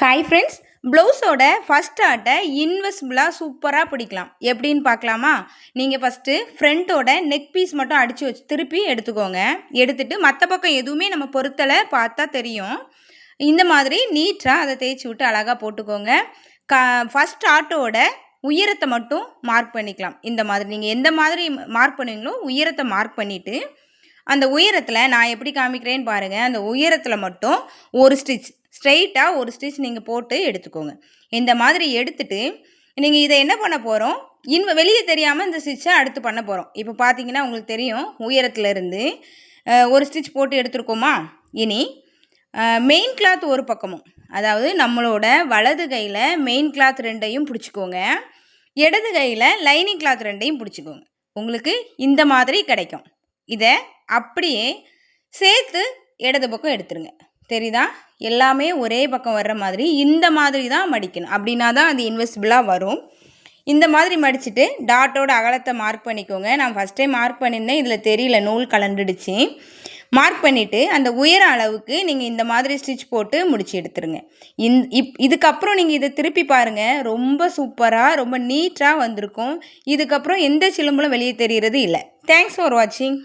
Hi friends ப்ளவுஸோட first ஆர்ட்டை இன்வெஸ்பிளாக சூப்பராக பிடிக்கலாம். எப்படின்னு பார்க்கலாமா? நீங்கள் ஃபஸ்ட்டு ஃப்ரண்ட்டோட நெக் பீஸ் மட்டும் அடித்து வச்சு திருப்பி எடுத்துக்கோங்க. எடுத்துகிட்டு மற்ற பக்கம் எதுவுமே நம்ம பொருத்தலை பார்த்தா தெரியும். இந்த மாதிரி நீட்டாக அதை தேய்ச்சி விட்டு அழகாக போட்டுக்கோங்க. க ஃபஸ்ட் ஆர்ட்டோட உயரத்தை மட்டும் மார்க் பண்ணிக்கலாம். இந்த மாதிரி நீங்கள் எந்த மாதிரி மார்க் பண்ணுவீங்களோ உயரத்தை மார்க் பண்ணிவிட்டு அந்த உயரத்தில் நான் எப்படி காமிக்கிறேன்னு பாருங்கள் அந்த உயரத்தில் மட்டும் ஒரு ஸ்டிச் ஸ்ட்ரெயிட்டாக ஒரு ஸ்டிச் நீங்கள் போட்டு எடுத்துக்கோங்க. இந்த மாதிரி எடுத்துட்டு நீங்கள் இதை என்ன பண்ண போகிறோம் இன் வெளியே தெரியாமல் இந்த ஸ்டிச்சை அடுத்து பண்ண போகிறோம் இப்போ பார்த்தீங்கன்னா உங்களுக்கு தெரியும் உயரத்துலேருந்து ஒரு ஸ்டிச் போட்டு எடுத்துருக்கோமா? இனி மெயின் கிளாத் ஒரு பக்கமும். அதாவது நம்மளோட வலது கையில் மெயின் கிளாத் ரெண்டையும் பிடிச்சிக்கோங்க. இடது கையில் லைனிங் கிளாத் ரெண்டையும் பிடிச்சிக்கோங்க. உங்களுக்கு இந்த மாதிரி கிடைக்கும். இதை அப்படியே சேர்த்து இடது பக்கம் எடுத்துருங்க. தெரியுதா? எல்லாமே ஒரே பக்கம் வர்ற மாதிரி இந்த மாதிரி தான் மடிக்கணும். அப்படின்னா தான் அது இன்வெஸ்டிபிளாக வரும். இந்த மாதிரி மடிச்சுட்டு டாட்டோட அகலத்தை மார்க் பண்ணிக்கோங்க. நான் ஃபஸ்ட்டே மார்க் பண்ணியிருந்தேன் இதில் தெரியல நூல் கலண்டுடுச்சு. மார்க் பண்ணிவிட்டு அந்த உயர அளவுக்கு நீங்கள் இந்த மாதிரி ஸ்டிச் போட்டு முடிச்சு எடுத்துருங்க. இந் இப் இதுக்கப்புறம் நீங்கள் இதை திருப்பி பாருங்கள் ரொம்ப சூப்பராக ரொம்ப நீட்டாக வந்திருக்கும். இதுக்கப்புறம் எந்த சிலம்பலும் வெளியே தெரிகிறது இல்லை. தேங்க்ஸ் ஃபார் வாட்சிங்